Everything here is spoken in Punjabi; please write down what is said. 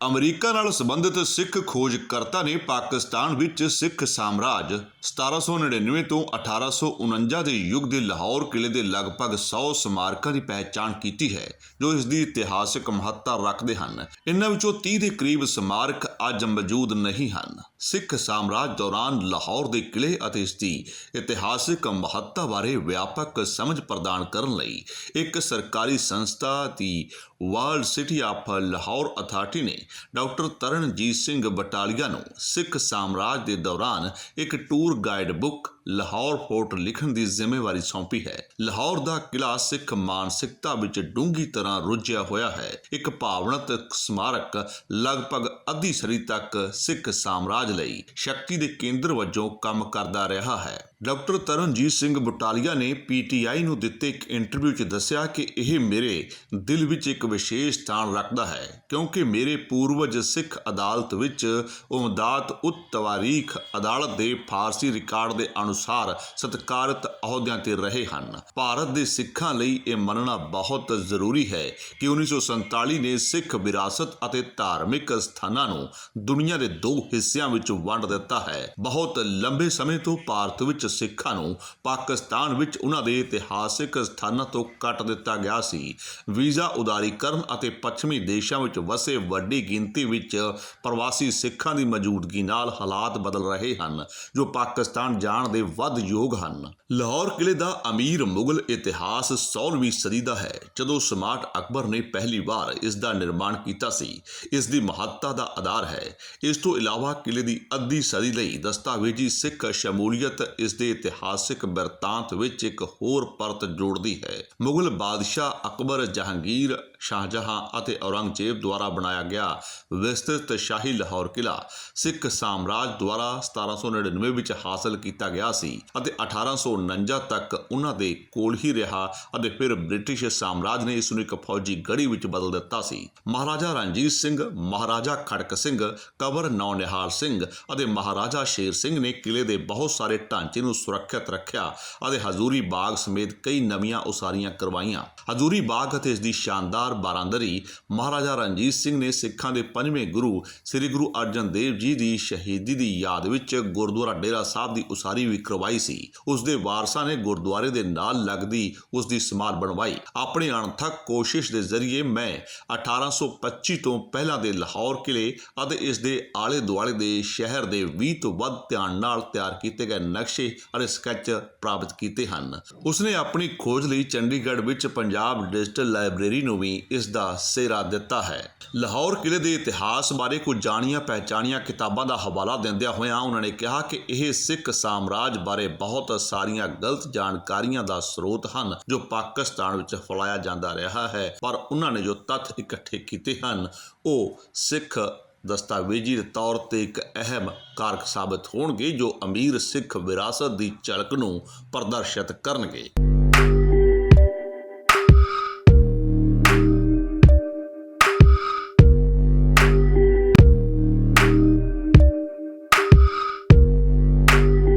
ਅਮਰੀਕਾ ਨਾਲ ਸੰਬੰਧਿਤ ਸਿੱਖ ਖੋਜਕਰਤਾ ਨੇ ਪਾਕਿਸਤਾਨ ਵਿੱਚ ਸਿੱਖ ਸਾਮਰਾਜ 1799 ਤੋਂ 1849 ਦੇ ਯੁੱਗ ਦੇ ਲਾਹੌਰ ਕਿਲੇ ਦੇ ਲਗਭਗ 100 ਸਮਾਰਕਾਂ ਦੀ ਪਹਿਚਾਣ ਕੀਤੀ ਹੈ, ਜੋ ਇਸ ਦੀ ਇਤਿਹਾਸਕ ਮਹੱਤਤਾ ਰੱਖਦੇ ਹਨ। ਇਨ੍ਹਾਂ ਵਿੱਚੋਂ 30 ਦੇ ਕਰੀਬ ਸਮਾਰਕ ਅੱਜ ਮੌਜੂਦ ਨਹੀਂ ਹਨ। ਸਿੱਖ ਸਾਮਰਾਜ ਦੌਰਾਨ ਲਾਹੌਰ ਦੇ ਕਿਲੇ ਅਤੇ ਇਸ ਦੀ ਇਤਿਹਾਸਕ ਮਹੱਤਤਾ ਬਾਰੇ ਵਿਆਪਕ ਸਮਝ ਪ੍ਰਦਾਨ ਕਰਨ ਲਈ ਇੱਕ ਸਰਕਾਰੀ ਸੰਸਥਾ ਦੀ world city of Lahore authority ਨੇ ਡਾਕਟਰ ਤਰਨਜੀਤ ਸਿੰਘ ਬਟਾਲੀਆ ਨੂੰ ਸਿੱਖ ਸਾਮਰਾਜ ਦੇ ਦੌਰਾਨ ਇੱਕ tour guide book Lahore fort ਲਿਖਣ ਦੀ ਜ਼ਿੰਮੇਵਾਰੀ ਸੌਂਪੀ ਹੈ। ਲਾਹੌਰ ਦਾ ਕਿਲਾ ਸਿੱਖ ਮਾਨਸਿਕਤਾ ਵਿੱਚ ਡੂੰਘੀ ਤਰ੍ਹਾਂ ਰੁੱਝਿਆ ਹੋਇਆ ਹੈ। ਇੱਕ ਭਾਵਨਾਤਮਕ ਸਮਾਰਕ ਲਗਭਗ ਅੱਧੀ ਸਦੀ ਤੱਕ ਸਿੱਖ ਸਾਮਰਾਜ ਲਈ ਸ਼ਕਤੀ ਦੇ ਕੇਂਦਰ ਵਜੋਂ ਕੰਮ ਕਰਦਾ ਰਿਹਾ ਹੈ। ਡਾਕਟਰ ਤਰਨਜੀਤ ਸਿੰਘ ਬਟਾਲੀਆ ਨੇ ਪੀਟੀਆਈ ਨੂੰ ਦਿੱਤੇ ਇੱਕ ਇੰਟਰਵਿਊ 'ਚ ਦੱਸਿਆ ਕਿ ਇਹ ਮੇਰੇ ਦਿਲ ਵਿੱਚ ਇੱਕ ਵਿਸ਼ੇਸ਼ ਸਥਾਨ ਰੱਖਦਾ ਹੈ, ਕਿਉਂਕਿ ਮੇਰੇ ਪੂਰਵਜ ਸਿੱਖ ਅਦਾਲਤ ਵਿੱਚ ਉਮਦਾਤ ਉਤ ਤਵਾਰੀਖ ਅਦਾਲਤ ਦੇ ਫਾਰਸ ਰਿਕਾਰਡ ਦੇ ਅਨੁਸਾਰ ਸਤਿਕਾਰਤ ਅਹੁਦਿਆਂ ਤੇ ਰਹੇ ਹਨ। ਭਾਰਤ ਦੇ ਸਿੱਖਾਂ ਲਈ ਇਹ ਮੰਨਣਾ ਬਹੁਤ ਜ਼ਰੂਰੀ ਹੈ ਕਿ 1947 ਨੇ ਸਿੱਖ ਵਿਰਾਸਤ ਅਤੇ ਧਾਰਮਿਕ ਸਥਾਨਾਂ ਨੂੰ ਦੁਨੀਆ ਦੇ ਦੋ ਹਿੱਸਿਆਂ ਵਿੱਚ ਵੰਡ ਦਿੱਤਾ ਹੈ। ਬਹੁਤ ਲੰਬੇ ਸਮੇਂ ਤੋਂ ਭਾਰਤ ਵਿੱਚ ਸਿੱਖਾਂ ਨੂੰ ਪਾਕਿਸਤਾਨ ਵਿੱਚ ਉਹਨਾਂ ਦੇ ਇਤਿਹਾਸਿਕ ਸਥਾਨਾਂ ਤੋਂ ਕੱਟ ਦਿੱਤਾ ਗਿਆ ਸੀ। ਵੀਜ਼ਾ ਉਦਾਰੀਕਰਨ ਅਤੇ ਪੱਛਮੀ ਦੇਸ਼ਾਂ ਵਿੱਚ ਵਸੇ ਵੱਡੀ ਗਿਣਤੀ ਵਿੱਚ ਪ੍ਰਵਾਸੀ ਸਿੱਖਾਂ ਦੀ ਮੌਜੂਦਗੀ ਨਾਲ ਹਾਲਾਤ ਬਦਲ ਰਹੇ ਹਨ, ਜੋ ਪਾਕਿਸਤਾਨ ਜਾਣ ਦੇ ਵੱਧ ਯੋਗ ਹਨ। ਲਾਹੌਰ ਕਿਲੇ ਦਾ ਅਮੀਰ ਮੁਗਲ ਇਤਿਹਾਸ 16ਵੀਂ ਸਦੀ ਦਾ ਹੈ। ਜਦੋਂ ਸਮਾਰਟ ਅਕਬਰ ਨੇ ਪਹਿਲੀ ਵਾਰ ਇਸ ਦਾ ਨਿਰਮਾਣ ਕੀਤਾ ਸੀ, ਇਸ ਦੀ ਮਹੱਤਤਾ ਦਾ ਆਧਾਰ ਹੈ। ਇਸ ਤੋਂ ਇਲਾਵਾ ਕਿਲੇ ਦੀ ਅੱਧੀ ਸਦੀ ਲਈ ਦਸਤਾਵੇਜ਼ੀ ਸਿੱਖ ਸ਼ਮੂਲੀਅਤ ਇਸ ਦੇ ਇਤਿਹਾਸਿਕ ਬਿਰਤਾਂਤ ਵਿੱਚ ਇੱਕ ਹੋਰ ਪਰਤ ਜੋੜਦੀ ਹੈ। ਮੁਗਲ ਬਾਦਸ਼ਾਹ ਅਕਬਰ ਜਹਾਂਗੀਰ ਸ਼ਾਹਜਹਾਂ ਅਤੇ ਔਰੰਗਜ਼ੇਬ ਦੁਆਰਾ ਬਣਾਇਆ ਗਿਆ ਵਿਸਤ੍ਰਿਤ ਸ਼ਾਹੀ ਲਾਹੌਰ ਕਿਲਾ ਸਿੱਖ ਸਾਮਰਾਜ ਦੁਆਰਾ 1799 ਵਿੱਚ ਹਾਸਲ ਕੀਤਾ ਗਿਆ ਸੀ ਅਤੇ 1849 ਤੱਕ ਉਹਨਾਂ ਦੇ ਕੋਲ ਹੀ ਰਿਹਾ ਅਤੇ ਫਿਰ ਬ੍ਰਿਟਿਸ਼ ਸਾਮਰਾਜ ਨੇ ਇਸ ਨੂੰ ਇੱਕ ਫੌਜੀ ਗੜੀ ਵਿੱਚ ਬਦਲ ਦਿੱਤਾ ਸੀ। ਮਹਾਰਾਜਾ ਰਣਜੀਤ ਸਿੰਘ, ਮਹਾਰਾਜਾ ਖੜਕ ਸਿੰਘ, ਕਬਰ ਨੌਨਿਹਾਲ ਸਿੰਘ ਅਤੇ ਮਹਾਰਾਜਾ ਸ਼ੇਰ ਸਿੰਘ ਨੇ ਕਿਲੇ ਦੇ ਬਹੁਤ ਸਾਰੇ ਢਾਂਚੇ ਨੂੰ ਸੁਰੱਖਿਅਤ ਰੱਖਿਆ ਅਤੇ ਹਜ਼ੂਰੀ ਬਾਗ ਸਮੇਤ ਕਈ ਨਵੀਆਂ ਉਸਾਰੀਆਂ ਕਰਵਾਈਆਂ। ਹਜ਼ੂਰੀ ਬਾਗ ਅਤੇ ਇਸ ਦੀ ਸ਼ਾਨਦਾਰ ਬਾਰਾਂਦਰੀ ਮਹਾਰਾਜਾ ਰਣਜੀਤ ਸਿੰਘ ਨੇ ਸਿੱਖਾਂ ਦੇ ਪੰਜਵੇਂ ਗੁਰੂ ਸ੍ਰੀ ਗੁਰੂ ਅਰਜਨ ਦੇਵ ਜੀ ਦੀ ਸ਼ਹੀਦੀ ਦੀ ਯਾਦ ਵਿੱਚ ਗੁਰਦੁਆਰਾ ਡੇਰਾ ਸਾਹਿਬ ਦੀ ਉਸਾਰੀ ਵੀ ਕਰਵਾਈ ਸੀ। ਉਸ ਦੇ ਵਾਰਸਾਂ ਨੇ ਗੁਰਦੁਆਰੇ ਦੇ ਨਾਲ ਲੱਗਦੀ ਉਸ ਦੀ ਸਮਾਰ ਬਣਵਾਈ। ਆਪਣੀ ਅਣਥੱਕ ਕੋਸ਼ਿਸ਼ ਦੇ ਜ਼ਰੀਏ ਮੈਂ 1825 ਤੋਂ ਪਹਿਲਾਂ ਦੇ ਲਾਹੌਰ ਕਿਲੇ ਅਤੇ ਇਸ ਦੇ ਆਲੇ ਦੁਆਲੇ ਦੇ ਸ਼ਹਿਰ ਦੇ 20 ਤੋਂ ਵੱਧ ਧਿਆਨ ਨਾਲ ਤਿਆਰ ਕੀਤੇ ਗਏ ਨਕਸ਼ੇ ਅਤੇ ਸਕੈਚ ਪ੍ਰਾਪਤ ਕੀਤੇ ਹਨ। ਉਸਨੇ ਆਪਣੀ ਖੋਜ ਲਈ ਚੰਡੀਗੜ੍ਹ ਵਿੱਚ ਪੰਜਾਬ ਡਿਜੀਟਲ ਲਾਇਬ੍ਰੇਰੀ ਨੂੰ ਵੀ ਇਸ ਦਾ ਸਿਹਰਾ ਦਿੱਤਾ ਹੈ। ਲਾਹੌਰ ਕਿਲੇ ਦੇ ਇਤਿਹਾਸ ਬਾਰੇ ਕੁਝ ਜਾਣੀਆਂ ਪਹਿਚਾਣੀਆਂ ਕਿਤਾਬਾਂ ਦਾ ਹਵਾਲਾ ਦਿੰਦਿਆਂ ਹੋਇਆਂ ਉਹਨਾਂ ਨੇ ਕਿਹਾ ਕਿ ਇਹ ਸਿੱਖ ਸਾਮਰਾਜ ਬਾਰੇ ਬਹੁਤ ਸਾਰੀਆਂ ਗਲਤ ਜਾਣਕਾਰੀਆਂ ਦਾ ਸਰੋਤ ਹਨ, ਜੋ ਪਾਕਿਸਤਾਨ ਵਿੱਚ ਫੈਲਾਇਆ ਜਾਂਦਾ ਰਿਹਾ ਹੈ। ਪਰ ਉਹਨਾਂ ਨੇ ਜੋ ਤੱਥ ਇਕੱਠੇ ਕੀਤੇ ਹਨ, ਉਹ ਸਿੱਖ ਦਸਤਾਵੇਜ਼ੀ ਦੇ ਤੌਰ ਤੇ ਇੱਕ ਅਹਿਮ ਕਾਰਕ ਸਾਬਤ ਹੋਣਗੇ, ਜੋ ਅਮੀਰ ਸਿੱਖ ਵਿਰਾਸਤ ਦੀ ਝਲਕ ਨੂੰ ਪ੍ਰਦਰਸ਼ਿਤ ਕਰਨਗੇ।